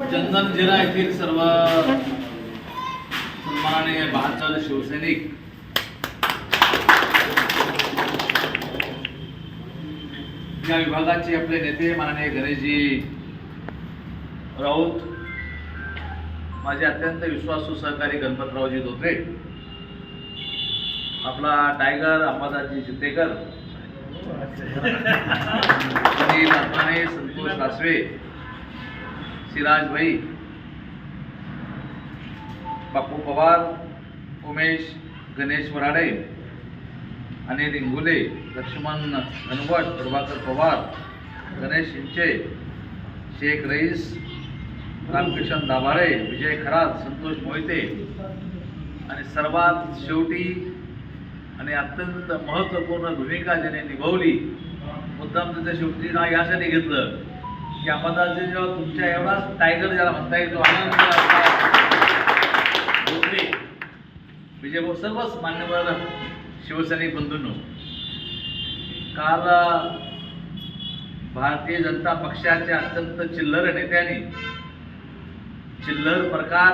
चंदन जिरा येथील सर्व सन्माननीय बहात्तर शिवसैनिक. या विभागाचे आपले नेते माननीय गणेशजी राऊत माझे अत्यंत विश्वासू सहकारी गणपतरावजी धोत्रे आपला टायगर अंबादासजी चितेकर अनिल संतोष सासवे सिराज भाई बापू पवार उमेश गणेश वराडे अनिल इंगुले लक्ष्मण घनवट प्रभाकर पवार गणेश शिंचे शेख रईस रामकिशन दाभाळे विजय खरात संतोष मोहिते आणि सर्वात शेवटी आणि अत्यंत महत्त्वपूर्ण भूमिका ज्याने निभावली मुद्दाम त्याच्या शेवटी नाव यासाठी घेतलं. की अंबादासजी जेव्हा तुमच्या एवढाच टायगर ज्याला म्हणता येईल तो आनंद धोत्रे सर्वच मान्यवर शिवसैनिक बंधूंनो. काल भारतीय जनता पक्षाच्या अत्यंत चिल्लर नेत्यांनी चिल्लर प्रकार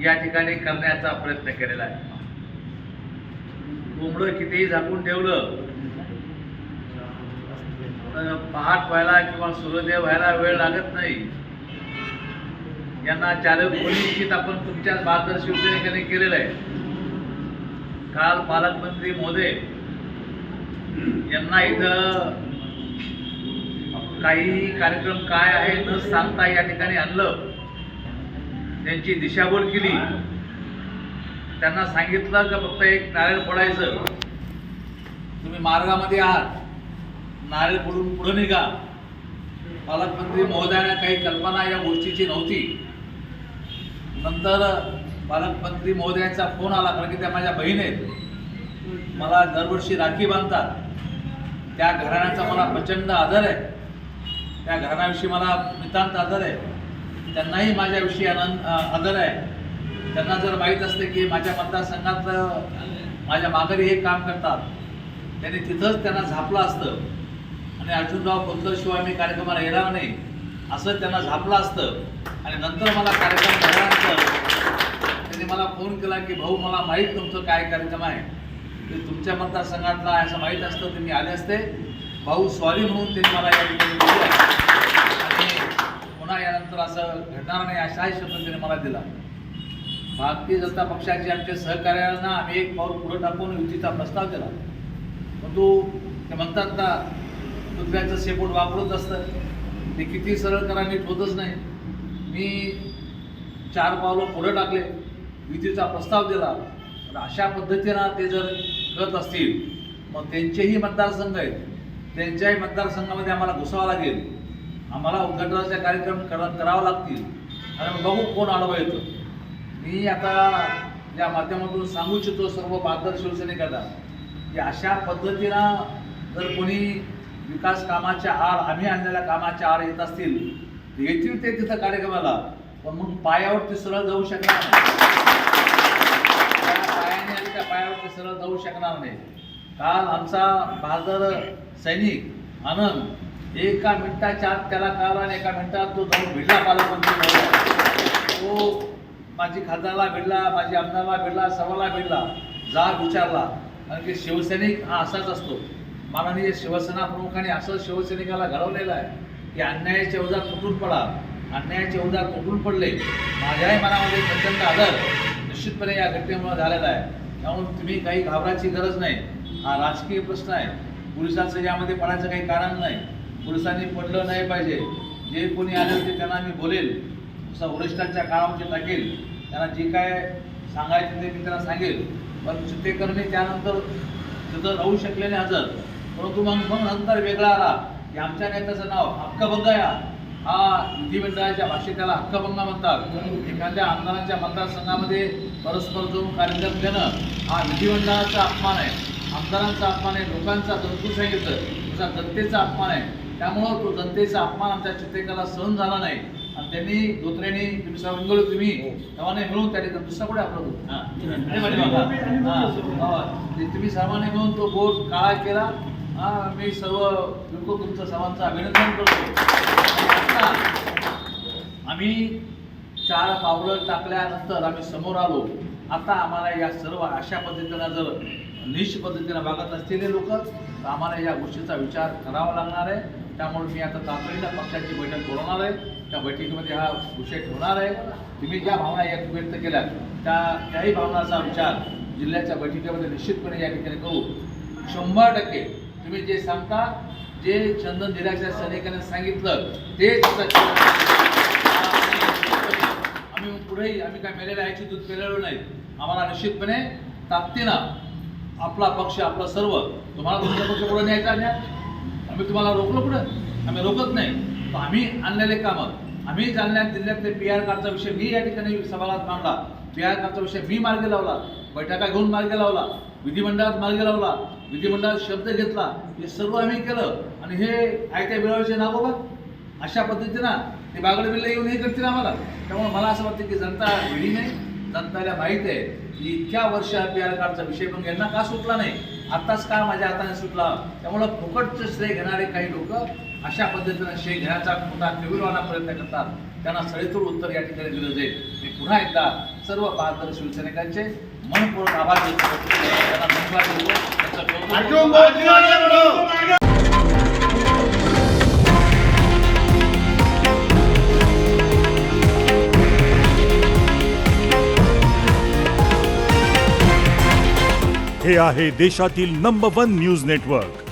या ठिकाणी करण्याचा प्रयत्न केलेला आहे. कोंबडं कितीही झाकून ठेवलं पहाट व्हायला किंवा सूर्योदय व्हायला वेळ लागत नाही. यांना चालक निश्चित आपण तुमच्या बहादर शिवसैनिकांनी केलेलं आहे. काल पालकमंत्री मोदे यांना इथं काही कार्यक्रम काय आहे न सांगता या ठिकाणी आणलं. त्यांची दिशाभूल केली. त्यांना सांगितलं का फक्त एक नारळ फोडायचं. तुम्ही मार्गामध्ये आहात. नारळ पडून पुढे निघा. पालकमंत्री महोदयांना काही कल्पना या गोष्टीची नव्हती. नंतर पालकमंत्री महोदयांचा फोन आला कारण की त्या माझ्या बहीण आहेत. मला दरवर्षी राखी बांधतात. त्या घराण्याचा मला प्रचंड आदर आहे. त्या घराण्याविषयी मला नितांत आदर आहे. त्यांनाही माझ्याविषयी आनंद आदर आहे. त्यांना जर माहीत असते की माझ्या मतदारसंघात माझ्या माघारी हे काम करतात त्यांनी तिथंच त्यांना झापलं असतं. आणि अर्जुनराव खोतकरशिवाय मी कार्यक्रमाला येणार नाही. असं त्यांना झापलं असतं. आणि नंतर मला कार्यक्रम झाल्यानंतर त्यांनी मला फोन केला की भाऊ मला माहीत तुमचं काय कार्यक्रम आहे. ते तुमच्या मतदारसंघातला असं माहीत असतं. ते मी आले असते. भाऊ सॉरी म्हणून त्यांनी मला या ठिकाणी आणि पुन्हा यानंतर असं घडणार नाही अशाही शब्द त्यांनी मला दिला. भारतीय जनता पक्षाचे आमच्या सहकार्यांना आम्ही एक पाऊल पुढे टाकून युतीचा प्रस्ताव दिला. परंतु ते म्हणतात ना दुसऱ्याचं शेपूट वापरत असतं. ते किती सरळ करा नीट होतच नाही. मी चार पावलं पुढं टाकले. युतीचा प्रस्ताव दिला. तर अशा पद्धतीनं ते जर करत असतील मग त्यांचेही मतदारसंघ आहेत. त्यांच्याही मतदारसंघामध्ये आम्हाला घुसावं लागेल. आम्हाला उद्घाटनाचे कार्यक्रम करा करावं लागतील. आणि मग बघू कोण आडवं येतं. मी आता या माध्यमातून सांगू इच्छितो सर्व बहादर शिवसैनिकांना की अशा पद्धतीनं जर कोणी विकास कामाच्या आड आम्ही आणलेल्या कामाच्या आड येत असतील येतील ते तिथं कार्यक्रमाला. पण मग पायावरती सरळ जाऊ शकणार नाही. पायाने आणि त्या पायावरती सरळ जाऊ शकणार नाही. काल आमचा बहादर सैनिक आनंद एका मिनिटाच्या आत त्याला काल आणि एका मिनिटात तो जाऊन भिडला पालकमंत्री तो माझी खासदारला भिडला माझी आमदारला भिडला सर्वाला भिडला जा विचारला. कारण की शिवसैनिक हा असाच असतो. माननीय शिवसेना प्रमुखांनी असं शिवसैनिकाला घडवलेलं आहे की अन्यायाचे उदार तुटून पडा अन्यायाचे उदार तुटून पडले. माझ्याही मनामध्ये प्रचंड आदर निश्चितपणे या घटनेमुळे झालेला आहे. त्यामुळे तुम्ही काही घाबरायची गरज नाही. हा राजकीय प्रश्न आहे. पोलिसांचं यामध्ये पडायचं काही कारण नाही. पोलिसांनी पडलं नाही पाहिजे. जे कोणी आले ते त्यांना मी बोलेल. जसं वरिष्ठांच्या काळामध्ये टाकेल. त्यांना जे काय सांगायचं ते मी त्यांना सांगेल. पण चित्तेकरणी त्यानंतर तिथं राहू शकले नाही हजर. परंतु मग मग नंतर वेगळा आला. की आमच्या नेत्याचं नाव हक्कभंग या हा विधिमंडळाच्या भाषेत त्याला हक्कभंग म्हणतात. एखाद्या आमदारांच्या मतदारसंघामध्ये परस्पर जाऊन कार्यक्रम देणं हा विधिमंडळाचा अपमान आहे. आमदारांचा अपमान आहे लोकांचा जंतू सांगितलं तसा जनतेचा अपमान आहे. त्यामुळं तो जनतेचा अपमान आमच्या चित्तेकरला सहन झाला नाही. आणि त्यांनी धोत्रेने तुम्ही सर्व तुम्ही सर्वांनी मिळून त्या ठिकाणी दुसरा कुठे आपला? हा. हा. हो. तुम्ही सर्वांनी मिळून तो बोट काळा केला. हा मी सर्व बिलकुल तुमचं सर्वांचं अभिनंदन करतो. आम्ही चार पावलं टाकल्यानंतर आम्ही समोर आलो. आता आम्हाला या सर्व अशा पद्धतीनं जर निश पद्धतीनं वागत असलेले लोक तर आम्हाला या गोष्टीचा विचार करावा लागणार आहे. त्यामुळे मी आता तातडीनं पक्षाची बैठक बोलवणार आहे. त्या बैठकीमध्ये हा विषय ठेवणार आहे. तुम्ही ज्या भावना या व्यक्त केल्या त्या त्याही भावनाचा विचार जिल्ह्याच्या बैठकीमध्ये निश्चितपणे या ठिकाणी करू. शंभर टक्के तुम्ही जे सांगता जे चंदन जिल्ह्याच्या सैनिकांनी सांगितलं तेच आम्ही पुढेही आम्ही काय मेलेल्या आईची दूध पेलेलो नाही. आम्हाला निश्चितपणे ताकदीनं आपला पक्ष आपलं सर्व तुम्हाला तुमचा पक्ष पुढे न्यायचा न्या आम्ही तुम्हाला रोखलो पुढं? आम्ही रोखत नाही. आम्ही आणलेले कामं. आम्ही जालन्यात जिल्ह्यातले पी आर कार्डचा विषय मी या ठिकाणी सभागृहात मांडला. पी आर कार्डचा विषय मी मार्गी लावला. बैठका घेऊन मार्ग लावला विधिमंडळात मार्ग लावला विधिमंडळात शब्द घेतला हे सर्व आम्ही केलं. आणि हे आयत्या बिळाचे नाव बाबा अशा पद्धतीनं ते बागड बिल्ला येऊन हे करतील आम्हाला. त्यामुळे मला असं वाटतं की जनता वेळी नाही जनताला माहीत आहे की इतक्या वर्ष पी आर कार्डचा विषय पण यांना का सुटला नाही? आत्ताच का माझ्या हाताने सुटला? त्यामुळं फुकटचं श्रेय घेणारे काही लोक अशा पद्धतीनं श्रेय घेण्याचा मोठा तीव्रवाना प्रयत्न करतात. त्यांना सडेतोड उत्तर या ठिकाणी दिलं जाईल. मी पुन्हा एकदा सर्व बहात्तर शिवसैनिकांचे मनपूर्वक आभार व्यक्त करतो. त्यांना. हे आहे देशातील नंबर वन न्यूज नेटवर्क